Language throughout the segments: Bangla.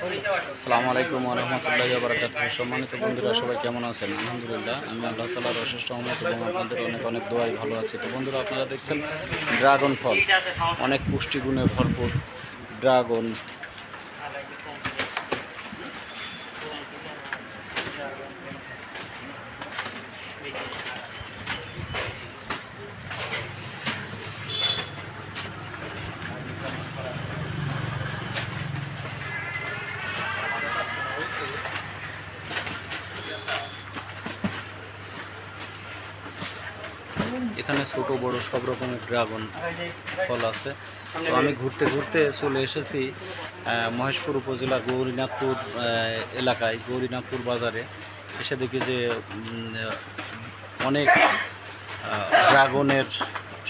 আসসালামু আলাইকুম রহমতুল্লাহ বারাকাত সম্মানিত বন্ধুরা, সবাই কেমন আছেন? আলহামদুলিল্লাহ, আমি আল্লাহ তালার অশেষ রহমত এবং আপনাদের অনেক অনেক দোয়াই ভালো আছে। তো বন্ধুরা, আপনারা দেখছেন ড্রাগন ফল। অনেক পুষ্টিগুণে ভরপুর ড্রাগন এখানে ছোট বড় সব রকমের ড্রাগন ফল আছে। তো আমি ঘুরতে ঘুরতে চলে এসেছি মহেশপুর উপজেলার গৌরীনাথপুর আহ, এলাকায় গৌরীনাথপুর বাজারে। এসে দেখি যে অনেক ড্রাগনের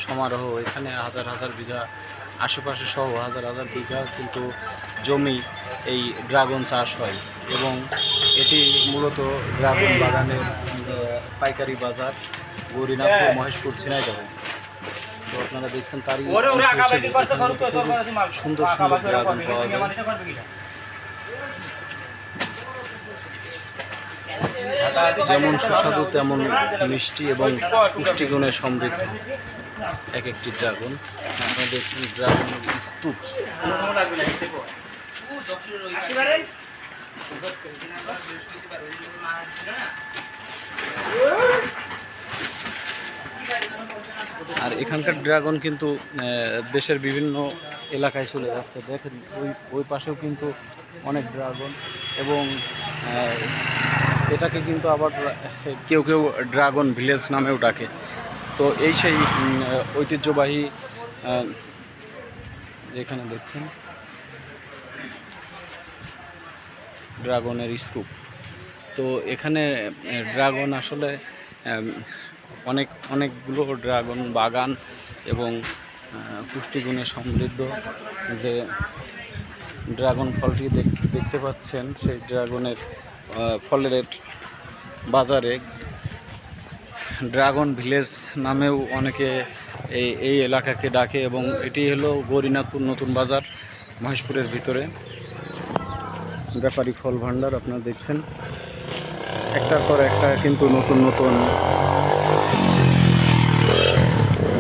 সমারোহ এখানে হাজার হাজার বিঘা আশেপাশে সহ হাজার হাজার বিঘা কিন্তু জমি এই ড্রাগন চাষ হয় এবং এটি মূলত ড্রাগন বাগানের পাইকারি বাজার। গৌরীনাথপুর মহেশপুর ছিনাইদহ তো আপনারা দেখছেন তারই সুন্দর সুন্দর ড্রাগন পাওয়া যায়। যেমন সুস্বাদু তেমন মিষ্টি এবং পুষ্টিগুণে সমৃদ্ধ। এক একটি ড্রাগন। আপনারা দেখছেন ড্রাগনের স্তূপ। আর এখানকার ড্রাগন কিন্তু দেশের বিভিন্ন এলাকায় চলে যাচ্ছে। দেখেন, ওই ওই পাশেও কিন্তু অনেক ড্রাগন এবং এটাকে কিন্তু আবার কেউ কেউ ড্রাগন ভিলেজ নামেও ডাকে। তো এই সেই ঐতিহ্যবাহী যেখানে দেখছেন, ড্রাগনের স্তূপ। তো এখানে ড্রাগন আসলে অনেক, অনেকগুলো ড্রাগন বাগান এবং পুষ্টিগুণে সমৃদ্ধ যে ড্রাগন ফলটি দেখতে পাচ্ছেন, সেই ড্রাগনের ফলের বাজারে ড্রাগন ভিলেজ নামেও অনেকে এই এই এলাকাকে ডাকে এবং এটি হলো গৌরীনাথপুর নতুন বাজার, মহেশপুরের ভিতরে। ব্যাপারী ফল ভাণ্ডার আপনারা দেখছেন। একটার পর একটা কিন্তু নতুন নতুন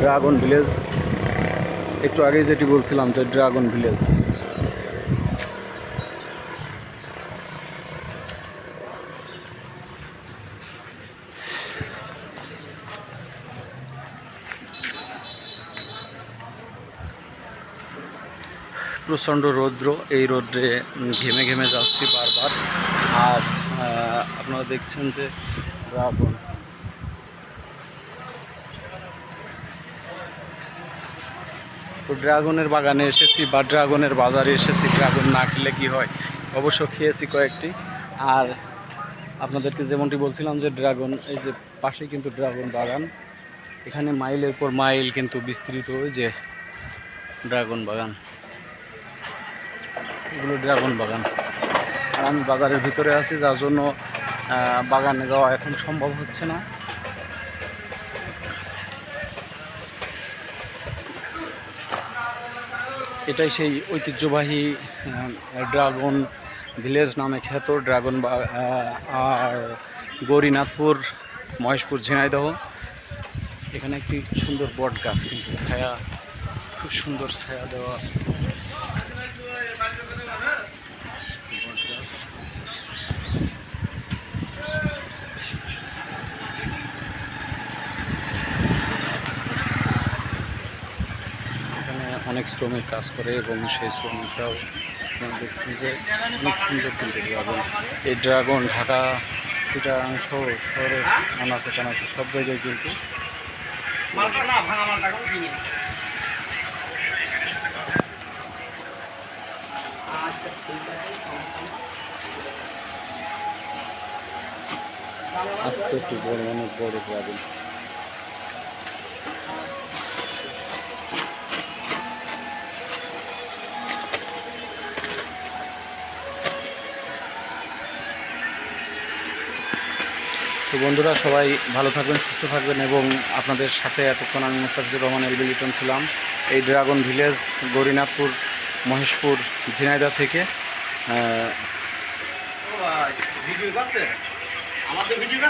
ড্রাগন ভিলেজ একটু আগে যেটি বলছিলাম যে ড্রাগন ভিলেজ প্রচণ্ড রৌদ্র, এই রৌদ্রে ঘেমে ঘেমে যাচ্ছি বারবার। আর আপনারা দেখছেন যে ড্রাগন তো ড্রাগনের বাগানে এসেছি বা ড্রাগনের বাজারে এসেছি, ড্রাগন না খেলে কি হয়? অবশ্য খেয়েছি কয়েকটি। আর আপনাদেরকে যেমনটি বলছিলাম যে ড্রাগন, এই যে পাশে কিন্তু ড্রাগন বাগান, এখানে মাইলের পর মাইল কিন্তু বিস্তৃত যে ড্রাগন বাগান। এগুলো ড্রাগন বাগান। আমি বাজারের ভিতরে আছি, যার জন্য বাগানে যাওয়া এখন সম্ভব হচ্ছে না। এটাই সেই ঐতিহ্যবাহী ড্রাগন ভিলেজ নামে খ্যাত ড্রাগন আর গৌরীনাথপুর, মহেশপুর, ঝিনাইদহ। এখানে একটি সুন্দর বট গাছ কিন্তু ছায়া, খুব সুন্দর ছায়া দেওয়া। অনেক শ্রমিক কাজ করে এবং সেই শ্রমিকরাও দেখছি যে অনেক সুন্দর কিন্তু ড্রাগন এই ড্রাগন, ঢাকা, চিটাগাং সহ শহরের আনাচে কানাচে সব জায়গায় কিন্তু আস্তে একটু বড় অনেক বড় ড্রাগন। তো বন্ধুরা, সবাই ভালো থাকবেন, সুস্থ থাকবেন এবং আপনাদের সাথে এতক্ষণ আমি মুস্তাফিজুর রহমান এলবি লিটন ছিলাম, এই ড্রাগন ভিলেজ, গরিনাথপুর, মহেশপুর ঝিনাইদা থেকে। ভিডিও আমাদের ভিডিও